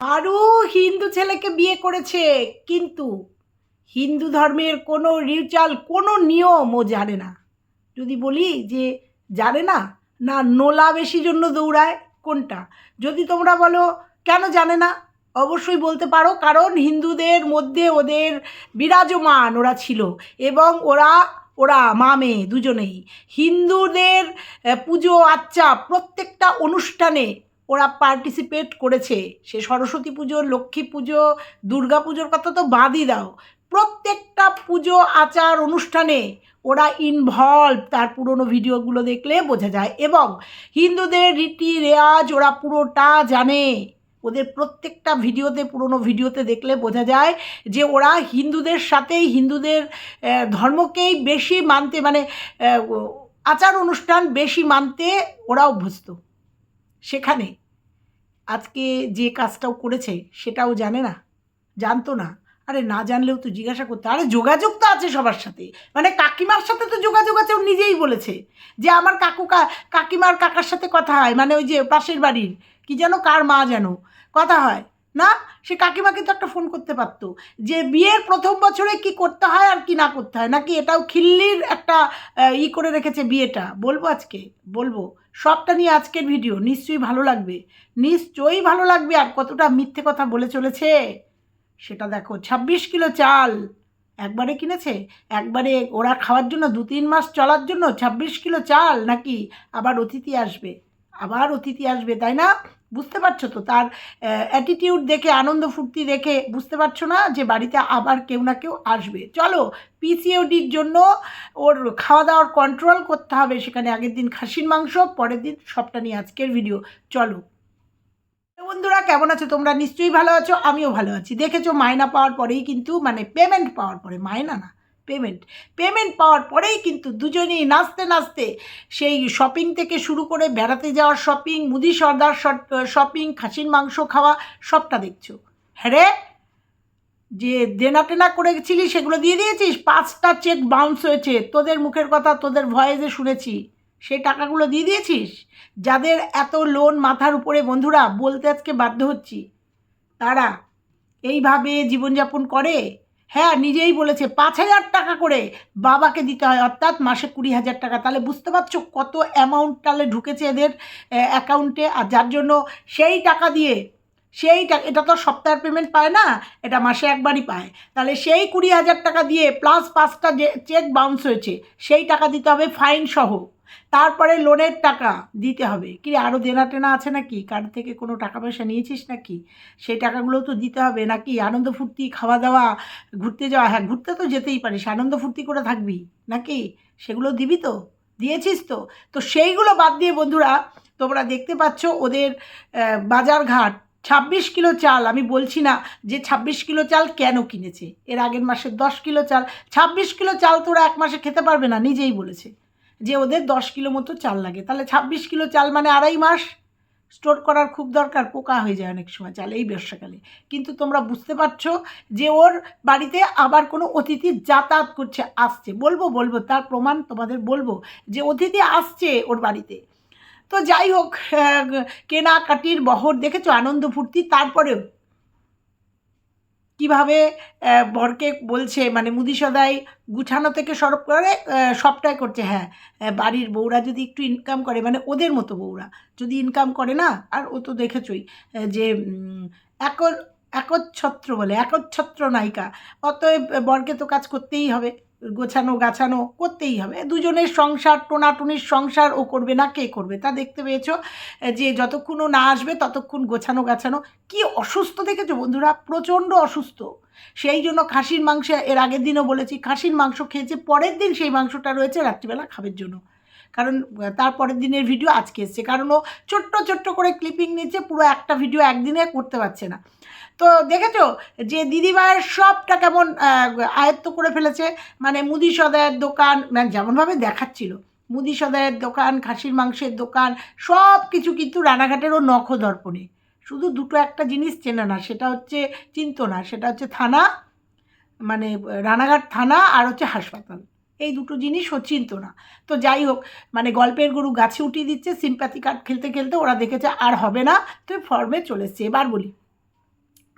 আরও হিন্দু ছেলেকে বিয়ে করেছে, কিন্তু হিন্দু ধর্মের কোনো রিচুয়াল কোনো নিয়ম ও জানে না। যদি বলি যে জানে না না নোলা বেশি জন্য দৌড়ায়, কোনটা? যদি তোমরা বলো, কেন জানে না? অবশ্যই বলতে পারো, কারণ হিন্দুদের মধ্যে ওদের বিরাজমান ওরা ছিল এবং ওরা ওরা মা মেয়ে দুজনেই। হিন্দুদের পুজো আচ্চা প্রত্যেকটা অনুষ্ঠানে ওরা পার্টিসিপেট করেছে। সে সরস্বতী পুজো, লক্ষ্মী পুজো, দুর্গা পুজোর কথা তো বাদই দাও। প্রত্যেকটা পুজো, আচার, অনুষ্ঠানে ওরা ইনভলভ তার পুরনো ভিডিওগুলো দেখলে বোঝা যায়। এবং হিন্দুদের রীতি রেওয়াজ ওরা পুরোটা জানে। ওদের প্রত্যেকটা ভিডিওতে, পুরনো ভিডিওতে দেখলে বোঝা যায় যে ওরা হিন্দুদের সাথেই, হিন্দুদের ধর্মকেই বেশি মানতে মানে আচার অনুষ্ঠান বেশি মানতে ওরা অভ্যস্ত। সেখানে আজকে যে কাজটাও করেছে সেটাও জানে না, জানতো না। আরে না জানলেও তো জিজ্ঞাসা করতে, আরে যোগাযোগ তো আছে সবার সাথে। মানে কাকিমার সাথে তো যোগাযোগ আছে, ও নিজেই বলেছে যে আমার কাকু কাকিমার কাকার সাথে কথা হয় মানে ওই যে পাশের বাড়ির, কি যেন কার মা যেন, কথা হয়। না? সে কাকিমাকে তো একটা ফোন করতে পারতো। যে বিয়ের প্রথম বছরে কি করতে হয় আর কি না করতে হয়? নাকি এটাও খিল্লির একটা ই করে রেখেছে বিয়েটা? বলব আজকে? বলব। সবটা নিয়ে আজকের ভিডিও নিশ্চয়ই ভালো লাগবে। নিশ্চয়ই ভালো লাগবে। আর কতটা মিথ্যে কথা বলে চলেছে? সেটা দেখো, ছাব্বিশ কিলো চাল। একবারে কিনেছে? একবারে ওরা খাওয়ার জন্য দু তিন মাস চলার জন্য ছাব্বিশ কিলো চাল নাকি? আবার অতিথি আসবে। আবার অতিথি আসবে, তাই না? বুঝতে পারছ তো? তার অ্যাটিটিউড দেখে, আনন্দ ফুর্তি দেখে বুঝতে পারছ না যে বাড়িতে আবার কেউ না কেউ আসবে। চলো পিসিওডির জন্য ওর খাওয়া দাওয়ার কন্ট্রোল করতে হবে। সেখানে আগের দিন খাসির মাংস, পরের দিন সবটা নিয়ে আজকের ভিডিও চলো। বন্ধুরা, কেমন আছো? তোমরা নিশ্চয়ই ভালো আছো, আমিও ভালো আছি। দেখেছ মায়না পাওয়ার পরেই কিন্তু মানে পেমেন্ট পাওয়ার পরে মায়না না পেমেন্ট পেমেন্ট পাওয়ার পরেই কিন্তু দুজনেই নাচতে নাচতে সেই শপিং থেকে শুরু করে বেড়াতে যাওয়ার শপিং মুদি সর্দার শপিং খাসির মাংস খাওয়া, সবটা দেখছ। হ্যাঁ রে যে দেনা টেনা করে গেছিলি সেগুলো দিয়ে দিয়েছিস? পাঁচটা চেক বাউন্স হয়েছে। তোদের মুখের কথা, তোদের ভয়েসে শুনেছি। সেই টাকাগুলো দিয়ে দিয়েছিস? যাদের এত লোন মাথার উপরে, বন্ধুরা, বলতে আজকে বাধ্য হচ্ছি। তারা এইভাবে জীবনযাপন করে হ্যাঁ নিজেই বলেছে, পাঁচ হাজার টাকা করে বাবাকে দিতে হয়, অর্থাৎ মাসে কুড়ি হাজার টাকা। তাহলে বুঝতে পারছ কত অ্যামাউন্ট তাহলে ঢুকেছে এদের অ্যাকাউন্টে আর যার জন্য সেই টাকা দিয়ে, সেই এটা তো সপ্তাহের পেমেন্ট পায় না, এটা মাসে একবারই পায়। তাহলে সেই কুড়ি হাজার টাকা দিয়ে প্লাস পাঁচটা যে চেক বাউন্স হয়েছে, সেই টাকা দিতে হবে ফাইন সহ। তারপরে লোনের টাকা দিতে হবে। কি আরও দেনা টেনা আছে নাকি? কার থেকে কোনো টাকা পয়সা নিয়েছিস নাকি? সেই টাকাগুলো তো দিতে হবে নাকি? আনন্দ ফুর্তি খাওয়া দাওয়া ঘুরতে যাওয়া হ্যাঁ ঘুরতে তো যেতেই পারিস। আনন্দ ফুর্তি করে থাকবি নাকি? সেগুলো দিবি তো? দিয়েছিস তো? তো সেইগুলো বাদ দিয়ে বন্ধুরা তোমরা দেখতে পাচ্ছ ওদের আহ, বাজারঘাট। ছাব্বিশ কিলো চাল আমি বলছি না যে ছাব্বিশ কিলো চাল কেন কিনেছে? এর আগের মাসে দশ কিলো চাল। ছাব্বিশ কিলো চাল তোরা এক মাসে খেতে পারবে না নিজেই বলেছে। যে ওদের দশ কিলো মতো চাল লাগে। তাহলে ছাব্বিশ কিলো চাল মানে আড়াই মাস স্টোর করার খুব দরকার, পোকা হয়ে যায় অনেক সময় চাল এই বর্ষাকালে। কিন্তু তোমরা বুঝতে পারছ যে ওর বাড়িতে আবার কোনো অতিথি যাতায়াত করছে, আসছে। বলব বলব, তার প্রমাণ তোমাদের বলব যে অতিথি আসছে ওর বাড়িতে। তো যাই হোক কেনাকাটির বহর দেখেছ? আনন্দ ফুর্তি, তারপরেও কীভাবে বরকে বলছে মানে মুদি সদাই গুছানো থেকে সরব করে সবটাই করছে হ্যাঁ। বাড়ির বউরা যদি একটু ইনকাম করে মানে ওদের মতো বউরা, যদি ইনকাম করে না, আর ও তো দেখেছই যে একর এক একচ্ছত্র বলে, একচ্ছত্র নায়িকা, অতএব বরকে তো কাজ করতেই হবে। গোছানো গাছানো করতেই হবে। দুজনের সংসার, টোনাটুনির সংসার ও করবে না, কে করবে? তা দেখতে পেয়েছ? যে যতক্ষণ না আসবে, ততক্ষণ গোছানো গাছানো। কি অসুস্থ দেখেছ বন্ধুরা? প্রচণ্ড অসুস্থ। সেই জন্য খাসির মাংস, এর আগের দিনও বলেছি, খাসির মাংস খেয়েছে, পরের দিন সেই মাংসটা রয়েছে রাত্রিবেলা খাবের জন্য। কারণ আহ, তার পরের দিনের ভিডিও আজকে এসছে। কারণ ও ছোট্ট ছোট্ট করে ক্লিপিং নিচ্ছে পুরো একটা ভিডিও একদিনে করতে পারছে না। তো দেখেছ যে দিদিভাইয়ের সবটা কেমন আয়ত্ত করে ফেলেছে? মানে মুদি সদায়ের দোকান মানে যেমনভাবে দেখাচ্ছিল মুদি সদায়ের দোকান খাসির মাংসের দোকান সব কিছু কিন্তু রানাঘাটেরও নখ দর্পণে শুধু দুটো একটা জিনিস চেনে না সেটা হচ্ছে চিন্ত না সেটা হচ্ছে থানা মানে রানাঘাট থানা আর হচ্ছে হাসপাতাল। এই দুটো জিনিস চিনত না। তো যাই হোক মানে গল্পের গরু গাছে উঠিয়ে দিচ্ছে সিম্প্যাথি কার্ড খেলতে খেলতে ওরা দেখেছে আর হবে না তো ফর্মে চলে এসছে। এবার বলি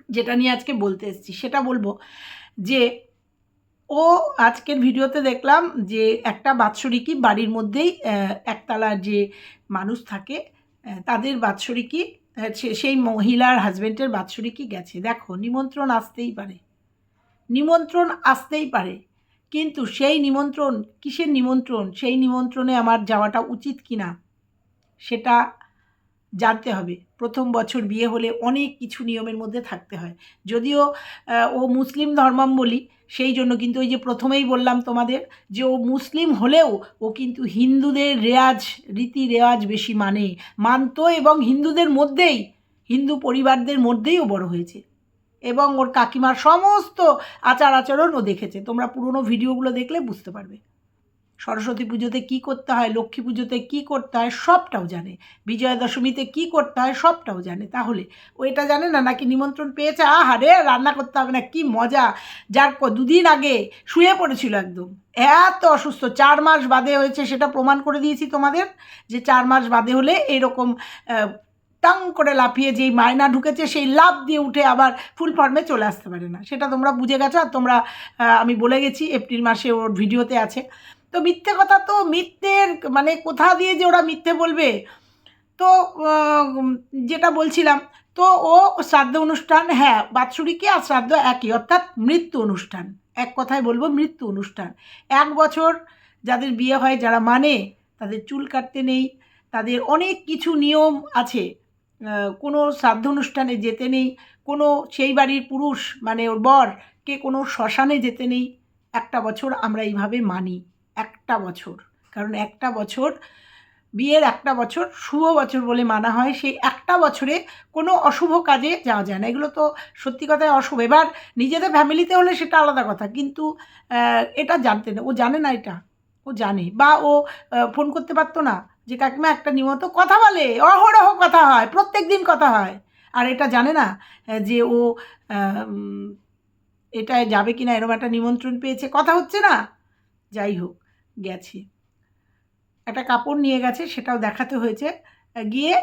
যেটা নিয়ে আজকে বলতে এসেছি সেটা বলব যে ও আজকের ভিডিওতে দেখলাম যে একটা বাৎসরিকই বাড়ির মধ্যেই আহ, একতলা যে মানুষ থাকে তাদের বাৎসরিকই সেই মহিলার হাজব্যান্ডের বাৎসরিকই গেছে। দেখো নিমন্ত্রণ আসতেই পারে। নিমন্ত্রণ আসতেই পারে। কিন্তু সেই নিমন্ত্রণ, কিসের নিমন্ত্রণ? সেই নিমন্ত্রণে আমার যাওয়াটা উচিত কি না সেটা জানতে হবে। প্রথম বছর বিয়ে হলে অনেক কিছু নিয়মের মধ্যে থাকতে হয়। যদিও ও মুসলিম ধর্মাবলী সেই জন্য কিন্তু ওই যে প্রথমেই বললাম তোমাদের যে ও মুসলিম হলেও ও কিন্তু হিন্দুদের রেয়াজ রীতি রেওয়াজ বেশি মানে। মানতো এবং হিন্দুদের মধ্যেই, হিন্দু পরিবারদের মধ্যেই ও বড় হয়েছে। এবং ওর কাকিমার সমস্ত আচার আচরণ ও দেখেছে। তোমরা পুরনো ভিডিওগুলো দেখলে বুঝতে পারবে। সরস্বতী পুজোতে কী করতে হয়, লক্ষ্মী পুজোতে কী করতে হয়, সবটাও জানে। বিজয়া দশমীতে কী করতে হয়, সবটাও জানে। তাহলে, ও এটা জানে না, নাকি নিমন্ত্রণ পেয়েছে? আহা রে, রান্না করতে হবে না, কি মজা। যার দুদিন আগে শুয়ে পড়েছিল একদম। এত অসুস্থ, চার মাস বাদে হয়েছে, সেটা প্রমাণ করে দিয়েছি তোমাদের, যে চার মাস বাদে হলে এরকম টাং করে লাফিয়ে যেই মায়না ঢুকেছে, সেই লাভ দিয়ে উঠে আবার ফুল ফর্মে চলে আসতে পারে না। সেটা তোমরা বুঝে গেছো আর তোমরা আমি বলে গেছি, এপ্রিল মাসে ওর ভিডিওতে আছে। তো মিথ্যে কথা তো মিথ্যের মানে কোথা দিয়ে যে ওরা মিথ্যে বলবে? তো যেটা বলছিলাম, তো ও শ্রাদ্ধ অনুষ্ঠান হ্যাঁ বাৎসরিকী আর শ্রাদ্ধ একই, অর্থাৎ মৃত্যু অনুষ্ঠান। এক কথায় বলব মৃত্যু অনুষ্ঠান। এক বছর যাদের বিয়ে হয়, যারা মানে তাদের চুল কাটতে নেই, তাদের অনেক কিছু নিয়ম আছে। কোনো শ্রাদ্ধ অনুষ্ঠানে যেতে নেই, কোনো সেই বাড়ির পুরুষ মানে ওর বর কে কোনো শ্মশানে যেতে নেই, একটা বছর আমরা এইভাবে মানি, একটা বছর। কারণ একটা বছর, বিয়ের একটা বছর, শুভ বছর বলে মানা হয়, সেই একটা বছরে কোনো অশুভ কাজে যাওয়া যায় না। এগুলো তো সত্যি কথায় অশুভ। এবার নিজেদের ফ্যামিলিতে হলে সেটা আলাদা কথা, কিন্তু এটা জানতে না, ও জানে না এটা, ও জানে। বা ও ফোন করতে পারতো না যে কাকিমা একটা নিয়মিত কথা বলে, অহরহ কথা হয় প্রত্যেক দিন কথা হয়। আর এটা জানে না যে ও এটায় যাবে কিনা এরকম একটা নিমন্ত্রণ পেয়েছে, কথা হচ্ছে না। যাই হোক, গেছে। একটা কাপড় নিয়ে গেছে, সেটাও দেখাতে হয়েছে। গিয়ে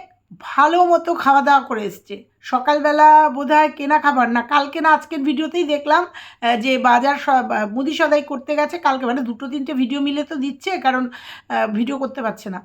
ভালো মতো খাওয়া দাওয়া করে এসছে। সকালবেলা বোধ হয় কেনা খাবার না, কালকে না, আজকের ভিডিওতেই দেখলাম যে বাজার মুদি সদাই করতে গেছে, কালকে মানে দুটো তিনটে ভিডিও মিলে তো দিচ্ছে, কারণ ভিডিও করতে পারছে না।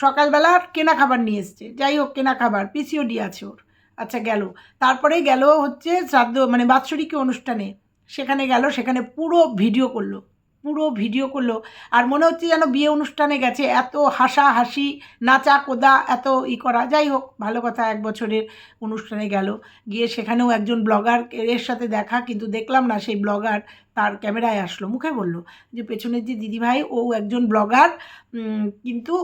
সকালবেলা কেনা খাবার নিয়ে এসছে। যাই হোক কেনা খাবার পিসিওডি আছে ওর। আচ্ছা গেল। তারপরে গেল হচ্ছে শ্রাদ্ধ মানে বাৎসরিক অনুষ্ঠানে। সেখানে গেল, সেখানে পুরো ভিডিও করল। পুরো ভিডিও করল। আর মনে হচ্ছে যেন বিয়ে অনুষ্ঠানে গেছে। এত হাসা হাসি নাচা কোদা, এত ই করা। যাই হোক, ভালো কথা, এক বছরের অনুষ্ঠানে গেল। গিয়ে সেখানেও একজন ব্লগার এর সাথে দেখা, কিন্তু দেখলাম না সেই ব্লগার তার ক্যামেরায় আসলো। মুখে বলল যে, পেছনের যে দিদিভাই, ও একজন ব্লগার কিন্তু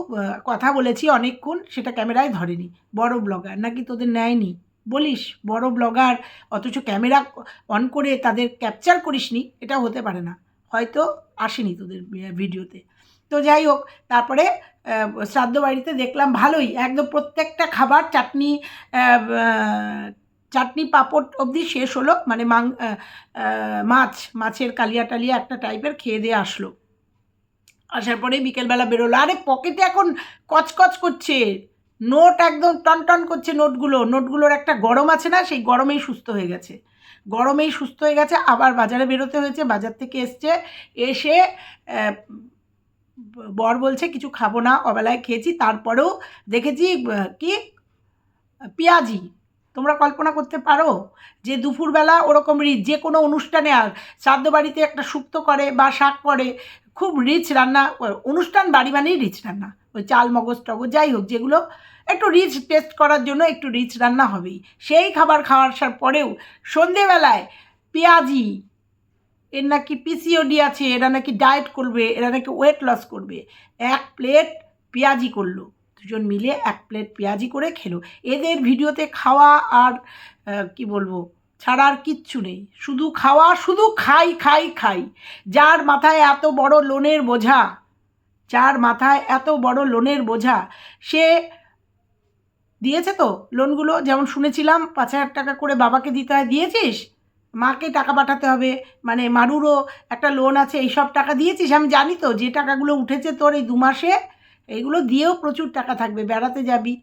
কথা বলেছি অনেকক্ষণ, সেটা ক্যামেরায় ধরেনি। বড় ব্লগার, নাকি তোদের নেয়নি? বলিস, বড় ব্লগার, অথচ ক্যামেরা অন করে তাদের ক্যাপচার করিসনি এটা হতে পারে না। হয়তো আসেনি তোদের ভিডিওতে। তো যাই হোক, তারপরে শ্রাদ্ধ বাড়িতে দেখলাম ভালোই, একদম প্রত্যেকটা খাবার চাটনি চাটনি পাঁপড় অবধি শেষ হলো মানে মাং মাছ, মাছের কালিয়া টালিয়া একটা টাইপের খেয়ে দিয়ে আসলো। আসার পরে বিকেলবেলা বেরোলো, আরে পকেটে এখন কচকচ করছে, নোট একদম টন টন করছে নোটগুলো, নোটগুলোর একটা গরম আছে না, সেই গরমেই সুস্থ হয়ে গেছে। গরমেই সুস্থ হয়ে গেছে, আবার বাজারে বেরোতে হয়েছে, বাজার থেকে এসছে, এসে বর বলছে কিছু খাব না, অবেলায় খেয়েছি, তারপরেও দেখেছি কি? পেঁয়াজি। তোমরা কল্পনা করতে পারো যে দুপুরবেলা ওরকম যে কোনো অনুষ্ঠানে আর শ্রাদ্ধ বাড়িতে একটা সুক্ত করে বা শাক করে খুব রিচ রান্না অনুষ্ঠান বাড়ি মানেই রিচ রান্না। ওই চাল, মগজ, টগজ, যাই হোক, যেগুলো একটু রিচ টেস্ট করার জন্য একটু রিচ রান্না হবেই। সেই খাবার খাওয়ার পরেও সন্ধেবেলায় পেঁয়াজি, এর নাকি পিসিওডি আছে, এরা নাকি ডায়েট করবে, এরা নাকি ওয়েট লস করবে। এক প্লেট পেঁয়াজি করল। দুজন মিলে এক প্লেট পেঁয়াজি করে খেলো। এদের ভিডিওতে খাওয়া আর কি বলব? ছাড়া আর কিচ্ছু নেই। শুধু খাওয়া, শুধু খাই খাই খাই। যার মাথায় এত বড় লোনের বোঝা, যার মাথায় এত বড় লোনের বোঝা, সে দিয়েছে তো লোনগুলো? যেমন শুনেছিলাম, পাঁচ হাজার টাকা করে বাবাকে দিতে হয়, দিয়েছিস? মাকে টাকা পাঠাতে হবে। মানে মারুরও একটা লোন আছে, এই সব টাকা দিয়েছিস? আমি জানি তো, যে টাকাগুলো উঠেছে তোর এই দু মাসে, এইগুলো দিয়েও প্রচুর টাকা থাকবে, বেড়াতে যাবি।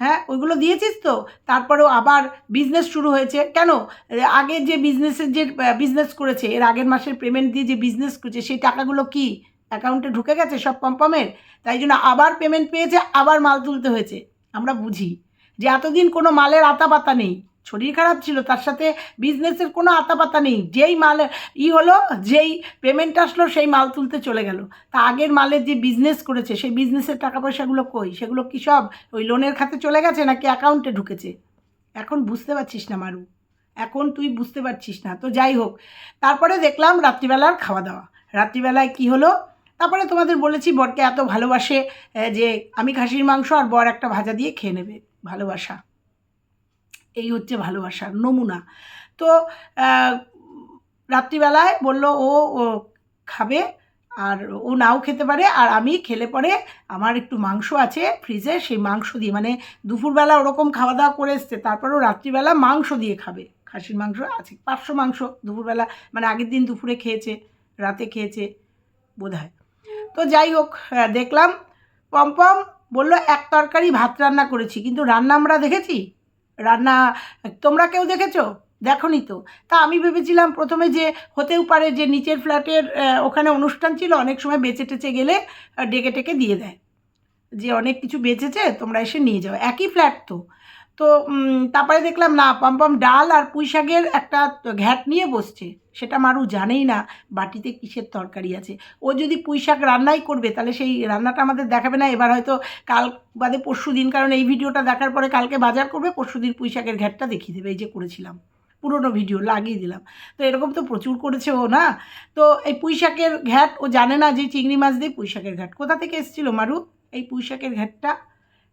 হ্যাঁ ওইগুলো দিয়েছিস তো? তারপরেও আবার বিজনেস শুরু হয়েছে। কেন? আগে যে বিজনেসের যে বিজনেস করেছে, এর আগের মাসের পেমেন্ট দিয়ে যে বিজনেস করেছে, সেই টাকাগুলো কি? অ্যাকাউন্টে ঢুকে গেছে সব পম্পমের তাই জন্য আবার পেমেন্ট পেয়েছে, আবার মাল তুলতে হয়েছে। আমরা বুঝি যে এতদিন কোনো মালের আতা পাতা নেই। শরীর খারাপ ছিল, তার সাথে বিজনেসের কোনো আতাপাতা নেই। যেই মাল, ই হলো, যেই পেমেন্ট আসলো, সেই মাল তুলতে চলে গেল। তা আগের মালের যে বিজনেস করেছে, সেই বিজনেসের টাকা পয়সাগুলো কই? সেগুলো কি সব ওই লোনের খাতে চলে গেছে নাকি অ্যাকাউন্টে ঢুকেছে? এখন বুঝতে পারছিস না, মারু। এখন তুই বুঝতে পারছিস না। তো যাই হোক, তারপরে দেখলাম রাত্রিবেলার খাওয়া দাওয়া রাত্রিবেলায় কি হলো? তারপরে তোমাদের বলেছি, বরকে এত ভালোবাসে যে আমি খাসির মাংস আর বর একটা ভাজা দিয়ে খেয়ে নেবে। ভালোবাসা। এই হচ্ছে ভালোবাসার নমুনা। তো রাত্রিবেলায় বলল, ও খাবে আর ও নাও খেতে পারে আর আমি খেলে পরে আমার একটু মাংস আছে ফ্রিজে সেই মাংস দিয়ে। মানে দুপুরবেলা ওরকম খাওয়া দাওয়া করে এসছে, তারপরেও রাত্রিবেলা মাংস দিয়ে খাবে। খাসির মাংস আছে, পাঁচশো মাংস দুপুরবেলা মানে আগের দিন দুপুরে খেয়েছে, রাতে খেয়েছে বোধ হয় তো যাই হোক দেখলাম, পম্পম বলল, এক তরকারি ভাত রান্না করেছি, কিন্তু রান্না আমরা দেখেছি? রান্না, তোমরা কেউ দেখেছ? দেখনি তো। তা আমি ভেবেছিলাম প্রথমে যে হতেও পারে যে নিচের ফ্ল্যাটের ওখানে অনুষ্ঠান ছিল, অনেক সময় বেঁচে টেচে গেলে ডেকে টেকে দিয়ে দেয়। যে অনেক কিছু বেঁচেছে, তোমরা এসে নিয়ে যাও। একই ফ্ল্যাট তো। তো তারপরে দেখলাম না পম্পম ডাল আর পুঁই শাকের একটা ঘ্যাট নিয়ে বসছে। সেটা মারু জানেই না, বাটিতে কিসের তরকারি আছে। ও যদি পুঁই শাক রান্নাই করবে, তাহলে সেই রান্নাটা আমাদের দেখাবে না। এবার হয়তো কাল বাদে পরশু দিন, কারণ এই ভিডিওটা দেখার পরে কালকে বাজার করবে, পরশু দিন পুঁই শাকের ঘ্যাটটা দেখিয়ে দেবে, এই যে করেছিলাম। পুরনো ভিডিও, লাগিয়ে দিলাম। তো এরকম তো প্রচুর করেছে ও, না? তো এই পুঁই শাকের ঘ্যাট, ও জানে না যে চিংড়ি মাছ দিয়ে পুঁই শাকের ঘ্যাট। কোথা থেকে এসেছিল মারু? এই পুঁই শাকের ঘ্যাটটা?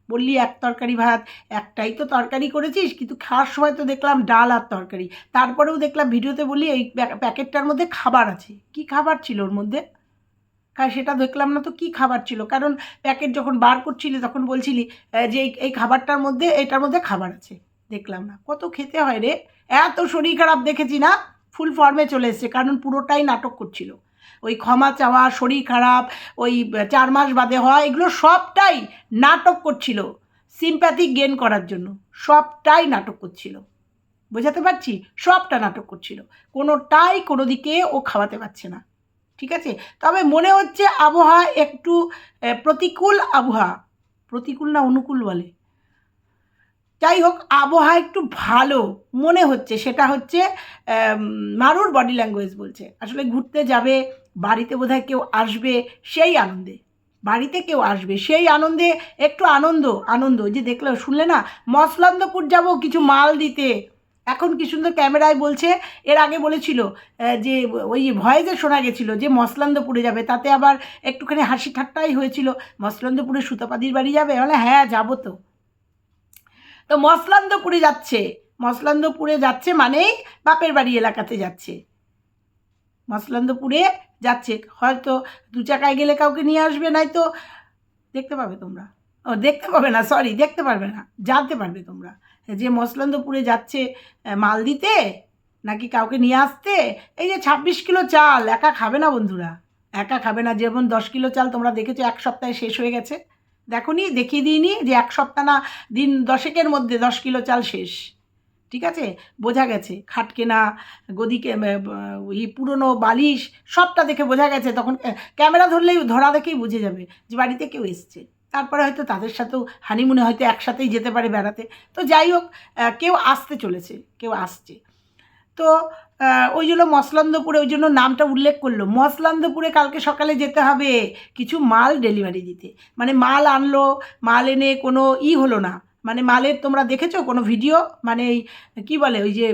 বললি এক তরকারি ভাত, একটাই তো তরকারি করেছিস, কিন্তু খাওয়ার সময় তো দেখলাম ডাল আর তরকারি। তারপরেও দেখলাম ভিডিওতে বলি এই প্যাকেটটার মধ্যে খাবার আছে। কি খাবার ছিল ওর মধ্যে? সেটা দেখলাম না তো কি খাবার ছিল? কারণ প্যাকেট যখন বার করছিলি, তখন বলছিলি যে এই খাবারটার মধ্যে, এটার মধ্যে খাবার আছে। দেখলাম না। কত খেতে হয় রে? এত শরীর খারাপ দেখেছি না? ফুল ফর্মে চলে এসছে, কারণ পুরোটাই নাটক করছিল। ওই ক্ষমা চাওয়া, শরীর খারাপ, ওই চার মাস বাদে হওয়া, এগুলো সবটাই নাটক করছিল। সিম্প্যাথি গেন করার জন্য। সবটাই নাটক করছিল। বোঝাতে পারছি? সবটা নাটক করছিল। কোনোটাই কোনো দিকে ও খাওয়াতে পারছে না। ঠিক আছে? তবে মনে হচ্ছে আবহাওয়া একটু প্রতিকূল আবহাওয়া। প্রতিকূল না অনুকূল বলে? যাই হোক আবহাওয়া একটু ভালো মনে হচ্ছে। সেটা হচ্ছে মারুর বডি ল্যাঙ্গুয়েজ বলছে। আসলে ঘুরতে যাবে, বাড়িতে বোধহয় কেউ আসবে, সেই আনন্দে। বাড়িতে কেউ আসবে, সেই আনন্দে, একটু আনন্দ আনন্দ। যে দেখলে, শুনলে না, মসলান্দপুর যাব কিছু মাল দিতে। এখন কি সুন্দর ক্যামেরায় বলছে, এর আগে বলেছিল যে, ওই ভয়েসে শোনা গেছিল যে মসলান্দপুরে যাবে। তাতে আবার একটুখানি হাসি ঠাট্টাই হয়েছিল। মসলান্দপুরে সুতাপাদির বাড়ি যাবে? বলে হ্যাঁ যাব তো। তো মসলন্দপুরে যাচ্ছে। মসলন্দপুরে যাচ্ছে মানেই বাপের বাড়ি এলাকাতে যাচ্ছে। মসলন্দপুরে যাচ্ছে। হয়তো দু চাকায় গেলে কাউকে নিয়ে আসবে নাই তো দেখতে পাবে তোমরা। ও, দেখতে পাবে না সরি দেখতে পারবে না, জানতে পারবে তোমরা। যে মসলন্দপুরে যাচ্ছে মাল দিতে নাকি কাউকে নিয়ে আসতে? এই যে ছাব্বিশ কিলো চাল, একা খাবে না বন্ধুরা। একা খাবে না, যেমন দশ কিলো চাল তোমরা দেখেছ, এক সপ্তাহে শেষ হয়ে গেছে। দেখো নি দেখিয়ে দিইনি যে এক সপ্তাহ না, দিন দশেকের মধ্যে দশ কিলো চাল শেষ। ঠিক আছে? বোঝা গেছে। খাট কেনা গদিকে এই পুরনো বালিশ, সবটা দেখে বোঝা গেছে। তখন ক্যামেরা ধরলেই, ধরা দেখেই বুঝে যাবে যে বাড়িতে কেউ এসছে। তারপরে হয়তো তাদের সাথেও হানিমুনে হয়তো একসাথেই যেতে পারে বেড়াতে। তো যাই হোক কেউ আসতে চলেছে, কেউ আসছে। তো ওই জন্য মসলন্দপুরে ওই জন্য নামটা উল্লেখ করল। মসলন্দপুরে কালকে সকালে যেতে হবে কিছু মাল ডেলিভারি দিতে। মানে মাল আনলো, মাল এনে কোনো ই হলো না। মানে মালের তোমরা দেখেছ কোনো ভিডিও মানে কী বলে ওই যে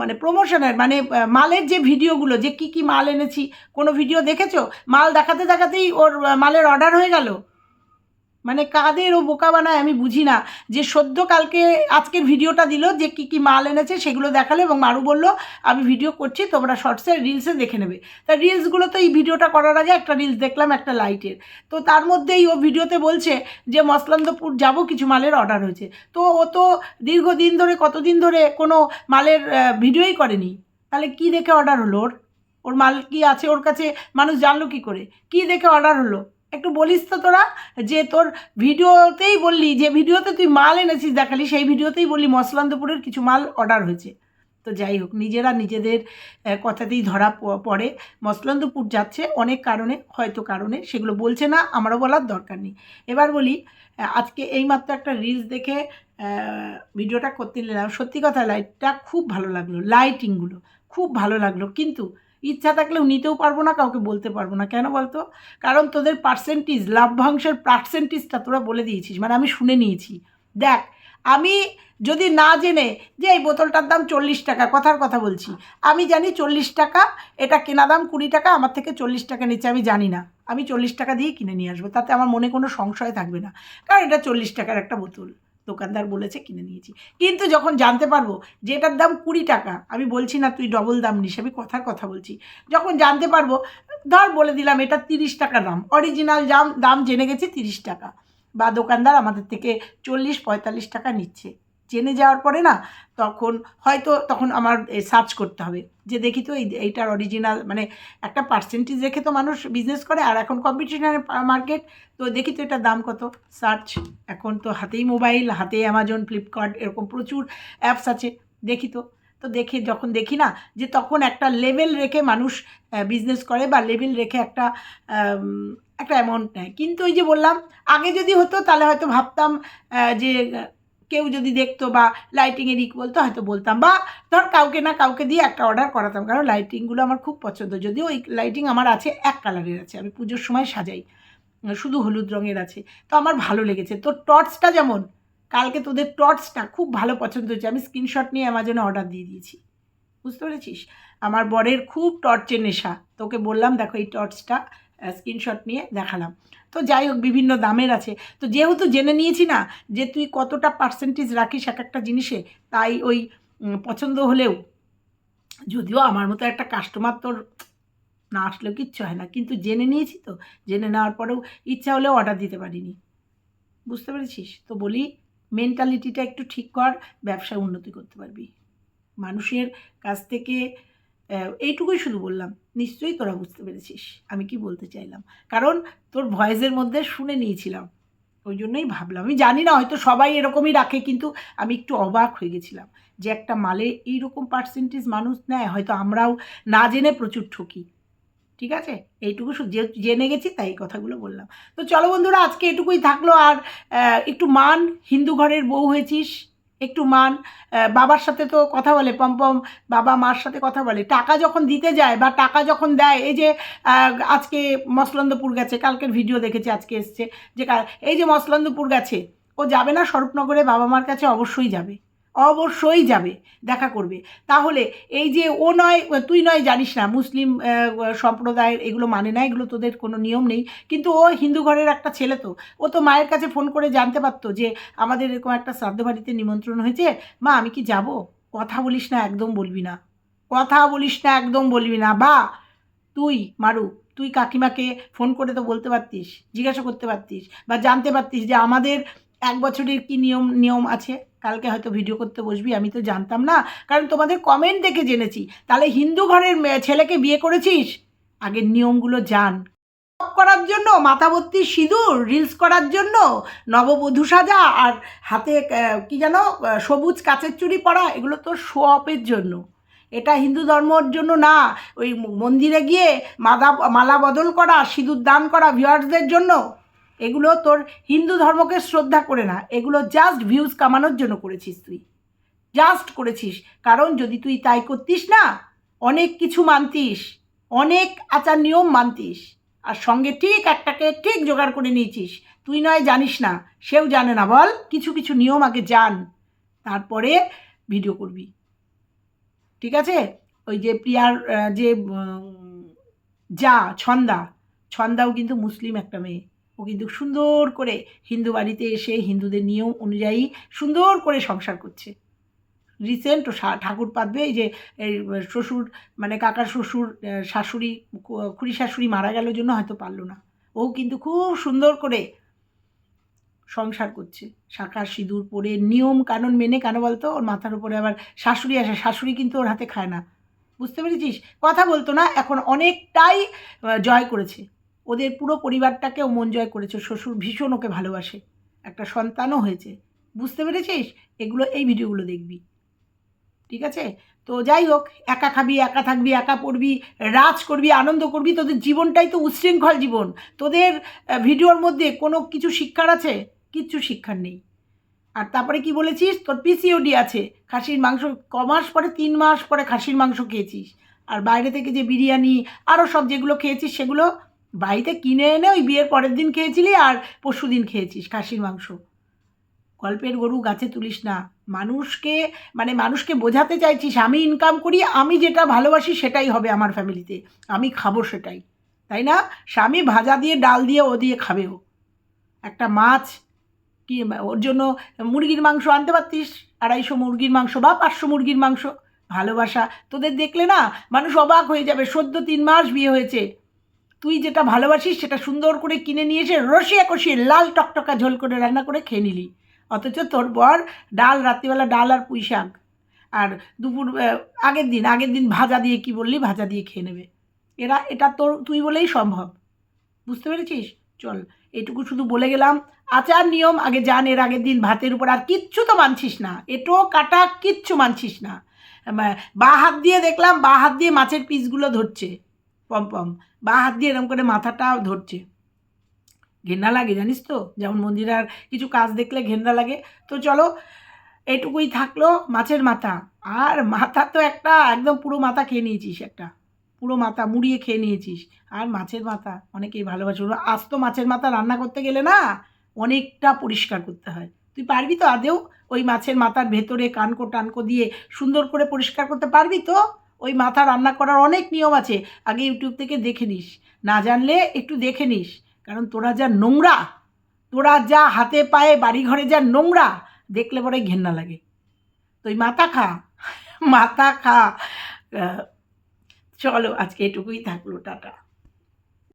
মানে প্রমোশনের মানে মালের যে ভিডিওগুলো, যে কি কি মাল এনেছি, কোনো ভিডিও দেখেছ? মাল দেখাতে দেখাতেই ওর মালের অর্ডার হয়ে গেল? মানে কাদের ও বোকা বানায় আমি বুঝি না। যে সদ্য কালকে আজকের ভিডিওটা দিল যে কি কি মাল এনেছে সেগুলো দেখাল এবং মারু বলল, আমি ভিডিও করছি, তোমরা শর্টসে, রিলসে দেখে নেবে। তা রিলসগুলো তো এই ভিডিওটা করার আগে একটা রিলস দেখলাম, একটা লাইটের। তো তার মধ্যেই ও ভিডিওতে বলছে যে, মসলান্দপুর যাব, কিছু মালের অর্ডার হয়েছে। তো ও তো দীর্ঘদিন ধরে, কতদিন ধরে কোনো মালের ভিডিওই করেনি। তাহলে কি দেখে অর্ডার হলো ওর? ওর মাল কি আছে ওর কাছে? মানুষ জানলো কি করে? কি দেখে অর্ডার হলো? একটু বলিস তো তোরা যে তোর ভিডিওতেই বললি, যে ভিডিওতে তুই মাল এনেছিস দেখালি, সেই ভিডিওতেই বললি মসলান্তপুরের কিছু মাল অর্ডার হয়েছে। তো যাই হোক, নিজেরা নিজেদের কথাতেই ধরা পড়ে। মসলান্তপুর যাচ্ছে অনেক কারণে, হয়তো কারণে, সেগুলো বলছে না, আমারও বলার দরকার নেই। এবার বলি আজকে এইমাত্র একটা রিলস দেখে ভিডিওটা করতে নিলাম সত্যি কথা লাইটটা খুব ভালো লাগল লাইটিংগুলো খুব ভালো লাগল। কিন্তু ইচ্ছা থাকলেও নিতেও পারব না, কাউকে বলতে পারব না। কেন বলতো? কারণ তোদের পার্সেন্টেজ লাভ্যাংশের পার্সেন্টেজটা তোরা বলে দিয়েছিস মানে আমি শুনে নিয়েছি। দেখ, আমি যদি না জেনে যে এই বোতলটার দাম চল্লিশ টাকা, কথার কথা বলছি, আমি জানি চল্লিশ টাকা, এটা কেনা দাম কুড়ি টাকা, আমার থেকে চল্লিশ টাকা নিচ্ছে, আমি জানি না। আমি চল্লিশ টাকা দিয়ে কিনে নিয়ে আসব, তাতে আমার মনে কোনো সংশয় থাকবে না। কারণ এটা চল্লিশ টাকার একটা বোতল। দোকানদার বলেছে কিনে নিয়েছি। কিন্তু যখন জানতে পারব যে এটার দাম কুড়ি টাকা, আমি বলছি, না, তুই ডবল দাম নিস। আমি কথার কথা বলছি। যখন জানতে পারব, ধর বলে দিলাম, এটা তিরিশ টাকা দাম। অরিজিনাল দাম দাম জেনে গেছি তিরিশ টাকা। বা দোকানদার আমাদের থেকে চল্লিশ, পঁয়তাল্লিশ টাকা নিচ্ছে। জেনে যাওয়ার পরে না, তখন হয়তো তখন আমার সার্চ করতে হবে। যে দেখি তো এই, এইটার অরিজিনাল মানে একটা পার্সেন্টেজ রেখে তো মানুষ বিজনেস করে, আর এখন কম্পিটিশনের মার্কেট তো দেখি তো এটার দাম কত। সার্চ এখন তো হাতেই মোবাইল হাতে অ্যামাজন ফ্লিপকার্ট এরকম প্রচুর অ্যাপস আছে, দেখি তো। তো দেখে, যখন দেখি না, যে তখন একটা লেভেল রেখে মানুষ বিজনেস করে, বা লেভেল রেখে একটা একটা অ্যামাউন্ট নেয়। কিন্তু ওই যে বললাম, আগে যদি হতো, তাহলে হয়তো ভাবতাম যে কেউ যদি দেখতো বা লাইটিংয়ের ইক বলতো, হয়তো বলতাম। বা ধর কাউকে না কাউকে দিয়ে একটা অর্ডার করাতাম, কারণ লাইটিংগুলো আমার খুব পছন্দ। যদিও ওই লাইটিং আমার আছে, এক কালারের আছে, আমি পুজোর সময় সাজাই। শুধু হলুদ রঙের আছে। তো আমার ভালো লেগেছে। তোর টর্চটা যেমন, কালকে তোদের টর্চটা খুব ভালো পছন্দ হয়েছে। আমি স্ক্রিনশট নিয়ে অ্যামাজনে অর্ডার দিয়ে দিয়েছি। বুঝতে পেরেছিস? আমার বরের খুব টর্চের নেশা। তোকে বললাম, দেখো এই টর্চটা স্ক্রিনশট নিয়ে দেখালাম। তো যাই হোক, বিভিন্ন দামের আছে। তো যেহেতু জেনে নিয়েছি না যে তুই কতটা পার্সেন্টেজ রাখিস এক একটা জিনিসে, তাই ওই পছন্দ হলেও, যদিও আমার মতো একটা কাস্টমার তোর না আসলেও কিচ্ছু হয় না। কিন্তু জেনে নিয়েছি তো, জেনে নেওয়ার পরেও ইচ্ছা হলেও অর্ডার দিতে পারিনি। বুঝতে পেরেছিস? তো বলি মেন্টালিটিটা একটু ঠিক কর, ব্যবসায় উন্নতি করতে পারবি। মানুষের কাছ থেকে এইটুকুই শুধু বললাম। নিশ্চয়ই তোরা বুঝতে পেরেছিস আমি কি বলতে চাইলাম। কারণ তোর ভয়েসের মধ্যে শুনে নিয়েছিলাম। ওই জন্যই ভাবলাম। আমি জানি না, হয়তো সবাই এরকমই রাখে, কিন্তু আমি একটু অবাক হয়ে গেছিলাম যে একটা মালে এইরকম পার্সেন্টেজ মানুষ নেয়, হয়তো আমরাও না জেনে প্রচুর ঠকি। ঠিক আছে? এইটুকু জেনে গেছি তাই কথাগুলো বললাম। তো চলো বন্ধুরা, আজকে এটুকুই থাকল। আর একটু মান হিন্দু ঘরের বউ হয়েছিস। একটু মান বাবার সাথে তো কথা বলে পম্পম বাবা, মার সাথে কথা বলে। টাকা যখন দিতে যায় বা টাকা যখন দেয়, এই যে আজকে মসলন্দপুর গেছে, কালকের ভিডিও দেখেছে, আজকে এসছে, যে এই যে মসলন্দপুর গেছে, ও যাবে না স্বরূপনগরে, বাবা মার কাছে অবশ্যই যাবে। অবশ্যই যাবে, দেখা করবে। তাহলে এই যে ও নয়, তুই নয় জানিস না, মুসলিম সম্প্রদায়ের এগুলো মানে না, এগুলো তোদের কোনো নিয়ম নেই। কিন্তু ও হিন্দু ঘরের একটা ছেলে তো, ও তো মায়ের কাছে ফোন করে জানতে পারতো যে আমাদের এরকম একটা শ্রাদ্ধ বাড়িতে নিমন্ত্রণ হয়েছে। মা, আমি কি যাব? কথা বলিস না, একদম বলবি না। কথা বলিস না, একদম বলবি না। বা, তুই, মারু, তুই কাকিমাকে ফোন করে তো বলতে পারতিস, জিজ্ঞাসা করতে পারতিস বা জানতে পারতিস যে আমাদের এক বছরের কি নিয়ম নিয়ম আছে? কালকে হয়তো ভিডিও করতে বসবি, আমি তো জানতাম না। কারণ তোমাদের কমেন্ট দেখে জেনেছি। তাহলে হিন্দু ঘরের ছেলেকে বিয়ে করেছিস? আগের নিয়মগুলো জান। করার জন্য মাথা ভর্তি সিঁদুর রিলস করার জন্য, নববধূ সাজা আর হাতে কি যেন সবুজ কাচের চুড়ি পরা, এগুলো তো শো অফের জন্য। এটা হিন্দু ধর্মর জন্য না। ওই মন্দিরে গিয়ে মাদা, মালা বদল করা, সিঁদুর দান করা ভিউয়ার্সদের জন্য। এগুলো তোর হিন্দু ধর্মকে শ্রদ্ধা করে না। এগুলো জাস্ট ভিউজ কামানোর জন্য করেছিস তুই। জাস্ট করেছিস। কারণ যদি তুই তাই করতিস না, অনেক কিছু মানতিস, অনেক আচার নিয়ম মানতিস, আর সঙ্গে ঠিক একটাকে ঠিক জোগাড় করে নিয়েছিস। তুই নয় জানিস না, সেও জানে না বল, কিছু কিছু নিয়ম আগে জান, তারপরে ভিডিও করবি। ঠিক আছে? ওই যে প্রিয়ার যে যা, ছন্দা, ছন্দাও কিন্তু মুসলিম একটা মেয়ে। ও কিন্তু সুন্দর করে হিন্দু বাড়িতে এসে হিন্দুদের নিয়ম অনুযায়ী সুন্দর করে সংসার করছে। রিসেন্ট ও ঠাকুর পাতবে এই যে শ্বশুর মানে কাকার শ্বশুর শাশুড়ি খুড়ি শাশুড়ি মারা গেল জন্য হয়তো পারল না। ও কিন্তু খুব সুন্দর করে সংসার করছে। শাঁখা সিঁদুর পরে নিয়ম কানুন মেনে কেন বলতো? ওর মাথার উপরে আবার শাশুড়ি আসে, শাশুড়ি কিন্তু ওর হাতে খায় না। বুঝতে পেরেছিস? কথা বলতো না, এখন অনেকটাই জয় করেছে। ওদের পুরো পরিবারটাকে ও মন জয় করেছে। শ্বশুর ভীষণ ওকে ভালোবাসে। একটা সন্তানও হয়েছে। বুঝতে পেরেছিস? এগুলো এই ভিডিওগুলো দেখবি। ঠিক আছে? তো যাই হোক, একা খাবি, একা থাকবি, একা পড়বি, রাজ করবি, আনন্দ করবি, তোদের জীবনটাই তো উচ্ছৃঙ্খল জীবন। তোদের ভিডিওর মধ্যে কোনো কিছু শিক্ষার আছে? কিচ্ছু শিক্ষার নেই। আর তারপরে কি বলেছিস? তোর পিসিওডি আছে। খাসির মাংস ক মাস পরে তিন মাস পরে খাসির মাংস খেয়েছিস। আর বাইরে থেকে যে বিরিয়ানি আরও সব যেগুলো খেয়েছিস, সেগুলো বাড়িতে কিনে এনে ওই বিয়ের পরের দিন খেয়েছিলি আর পরশু দিন খেয়েছিস খাসির মাংস। গল্পের গরু গাছে তুলিস না। মানুষকে মানে মানুষকে বোঝাতে চাইছিস, আমি ইনকাম করি, আমি যেটা ভালোবাসি সেটাই হবে আমার ফ্যামিলিতে আমি খাব সেটাই। তাই না? স্বামী ভাজা দিয়ে, ডাল দিয়ে, ও দিয়ে খাবে ও। একটা মাছ, কি ওর জন্য মুরগির মাংস আনতে পারতিস? আড়াইশো মুরগির মাংস বা পাঁচশো মুরগির মাংস। ভালোবাসা। তোদের দেখলে না, মানুষ অবাক হয়ে যাবে। সদ্য তিন মাস বিয়ে হয়েছে। তুই যেটা ভালোবাসিস সেটা সুন্দর করে কিনে নিয়ে এসে রসিয়ে কষিয়ে লাল টকটকা ঝোল করে রান্না করে খেয়ে নিলি। অথচ তোর বর ডাল, রাত্রিবেলা ডাল আর পুঁই শাক। আর দুপুর আগের দিন আগের দিন ভাজা দিয়ে কি বললি? ভাজা দিয়ে খেয়ে নেবে। এরা, এটা তোর, তুই বলেই সম্ভব। বুঝতে পেরেছিস? চল, এটুকু শুধু বলে গেলাম। আচার নিয়ম, আগে জান, এর আগের দিন ভাতের উপর আর কিচ্ছু তো মানছিস না। এটো, কাটা কিচ্ছু মানছিস না। বা হাত দিয়ে দেখলাম, বা হাত দিয়ে মাছের পিসগুলো ধরছে। পম পম। বা হাত দিয়ে এরকম করে মাথাটা ধরছে। ঘেন্না লাগে, জানিস তো? যেমন মন্দিরার কিছু কাজ দেখলে ঘেন্না লাগে। তো চলো এটুকুই থাকল মাছের মাথা। আর মাথা তো একটা, একদম পুরো মাথা খেয়ে নিয়েছিস একটা। পুরো মাথা মুড়িয়ে খেয়ে নিয়েছিস। আর মাছের মাথা, অনেকেই ভালোবাসে। আজ তো মাছের মাথা রান্না করতে গেলে না, অনেকটা পরিষ্কার করতে হয়। তুই পারবি তো আদেও ওই মাছের মাথার ভেতরে কানকো টানকো দিয়ে সুন্দর করে পরিষ্কার করতে পারবি তো? ওই মাথা রান্না করার অনেক নিয়ম আছে। আগে ইউটিউব থেকে দেখে নিস। না জানলে একটু দেখে নিস। কারণ তোরা যা নোংরা, তোরা যা হাতে পায়ে বাড়ি ঘরে যা নোংরা, দেখলে পরে ঘেন্না লাগে। তো ওই মাথা খা মাথা খা। চলো আজকে এটুকুই থাকল, টাটা।